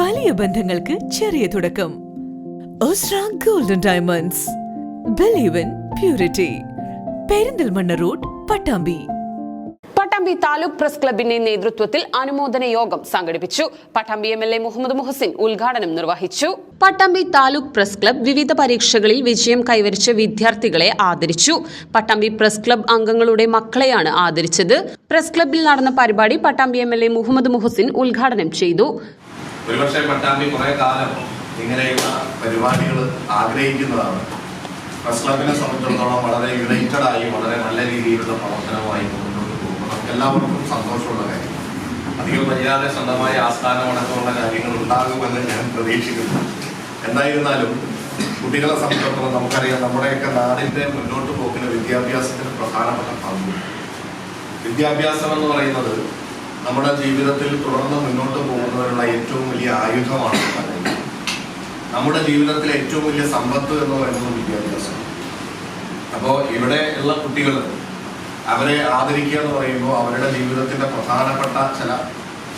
വലിയ ബന്ധങ്ങൾക്ക് ചെറിയ തുടക്കം. Osra golden diamonds believe in purity Perinthalmanna road Pattambi. Pattambi taluk press ക്ലബിന്റെ നേതൃത്വത്തിൽ അനുമോദന യോഗം സംഘടിപ്പിച്ചു. Pattambi M L A Muhammed Muhsin ഉദ്ഘാടനം നിർവഹിച്ചു. പട്ടാമ്പി താലൂക്ക് പ്രസ് ക്ലബ് വിവിധ പരീക്ഷകളിൽ വിജയം കൈവരിച്ച വിദ്യാർത്ഥികളെ ആദരിച്ചു. പട്ടാമ്പി പ്രസ് ക്ലബ് അംഗങ്ങളുടെ മക്കളെയാണ് ആദരിച്ചത്. പ്രസ് ക്ലബിൽ നടന്ന പരിപാടി Pattambi M L A Muhammed Muhsin ഉദ്ഘാടനം ചെയ്തു. ഒരുപക്ഷെ പട്ടാമ്പി കുറെ കാലം ഇങ്ങനെയുള്ള പരിപാടികൾ ആഗ്രഹിക്കുന്നതാണ്. പ്രസ് ക്ലബിനെ സംബന്ധിച്ചിടത്തോളം വളരെ യുണൈറ്റഡ് ആയി വളരെ നല്ല രീതിയിലുള്ള പ്രവർത്തനവുമായി മുന്നോട്ട് പോകുമ്പോൾ നമുക്ക് എല്ലാവർക്കും സന്തോഷമുള്ള കാര്യം. അധികം വൈകാതെ സ്വന്തമായ ആസ്ഥാനമടക്കമുള്ള കാര്യങ്ങൾ ഉണ്ടാകുമെന്ന് ഞാൻ പ്രതീക്ഷിക്കുന്നു. എന്തായിരുന്നാലും കുട്ടികളെ സംബന്ധിച്ചിടത്തോളം നമുക്കറിയാം നമ്മുടെയൊക്കെ നാടിന്റെ മുന്നോട്ട് പോക്കിന് വിദ്യാഭ്യാസത്തിന് പ്രധാനപ്പെട്ട പങ്കുണ്ട് വിദ്യാഭ്യാസം എന്ന് പറയുന്നത് നമ്മുടെ ജീവിതത്തിൽ തുടർന്ന് മുന്നോട്ട് പോകുന്നതിനുള്ള ഏറ്റവും വലിയ ആയുധമാണ് നമ്മുടെ ജീവിതത്തിലെ ഏറ്റവും വലിയ സമ്പത്ത് എന്ന് പറയുന്നത് വിദ്യാഭ്യാസം. അപ്പോൾ ഇവിടെ ഉള്ള കുട്ടികൾ അവരെ ആദരിക്കുക എന്ന് പറയുമ്പോൾ അവരുടെ ജീവിതത്തിന്റെ പ്രധാനപ്പെട്ട ചില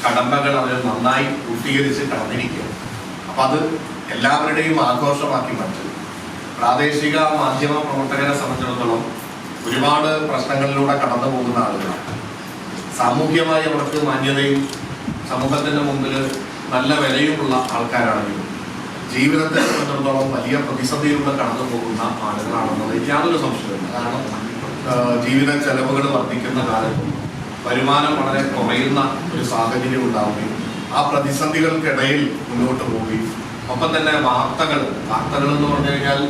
കടമ്പകൾ അവർ നന്നായി പൂർത്തീകരിച്ച് കടന്നിരിക്കുക. അപ്പൊ അത് എല്ലാവരുടെയും ആഘോഷമാക്കി മാറ്റും. പ്രാദേശിക മാധ്യമ പ്രവർത്തകരെ സംബന്ധിച്ചിടത്തോളം ഒരുപാട് പ്രശ്നങ്ങളിലൂടെ കടന്നു പോകുന്ന ആളുകളാണ്. സാമൂഹ്യമായി അവർക്ക് മാന്യതയും സമൂഹത്തിന്റെ മുമ്പിൽ നല്ല വിലയുമുള്ള ആൾക്കാരാണെങ്കിലും ജീവിതത്തെ സംബന്ധിച്ചിടത്തോളം വലിയ പ്രതിസന്ധിയിലൂടെ കടന്നു പോകുന്ന ആളുകളാണെന്നത് യാതൊരു സംശയമില്ല കാരണം ജീവിത ചെലവുകൾ വർദ്ധിക്കുന്ന കാലത്തും വരുമാനം വളരെ കുറയുന്ന ഒരു സാഹചര്യം ഉണ്ടാവുകയും ആ പ്രതിസന്ധികൾക്കിടയിൽ മുന്നോട്ട് പോവുകയും ഒപ്പം തന്നെ വാർത്തകൾ വാർത്തകൾ എന്ന് പറഞ്ഞു കഴിഞ്ഞാൽ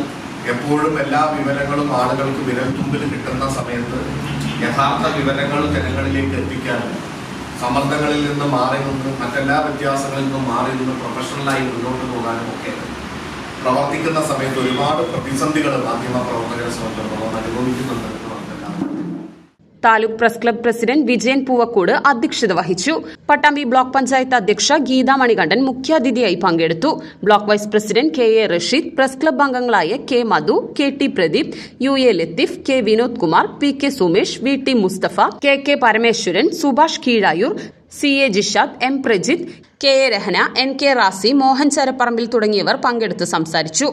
എപ്പോഴും എല്ലാ വിവരങ്ങളും ആളുകൾക്ക് വിരൽ തുമ്പിൽ കിട്ടുന്ന സമയത്ത് യഥാർത്ഥ വിവരങ്ങൾ ജനങ്ങളിലേക്ക് എത്തിക്കാനും സമ്മർദ്ദങ്ങളിൽ നിന്ന് മാറി നിന്ന് മറ്റെല്ലാ വ്യത്യാസങ്ങളിൽ നിന്നും മാറി നിന്ന് പ്രൊഫഷണലായി മുന്നോട്ട് പോകാനും ഒക്കെ പ്രവർത്തിക്കുന്ന സമയത്ത് ഒരുപാട് പ്രതിസന്ധികൾ മാധ്യമ പ്രവർത്തകരെ സംബന്ധിച്ചിടത്തോളം അനുഭവിക്കുന്നുണ്ട്. Taluk press club president Vijayan Poovakode അധ്യക്ഷത വഹിച്ചു. പട്ടാമ്പി ബ്ലോക്ക് പഞ്ചായത്ത് അധ്യക്ഷ ഗീതാ മണികണ്ഠൻ മുഖ്യാതിഥിയായി പങ്കെടുത്തു. Block vice president K A Rasheed press club അംഗങ്ങളായ K Madhu K T Pradeep U A Latheef K Vinod Kumar P K Sumesh V T Musthafa K K Parameswaran Subhash Keezhayur C A Jishad M Prajith K A Rahna N K Razi Mohan Charapparambil തുടങ്ങിയവർ പങ്കെടുത്ത് സംസാരിച്ചു.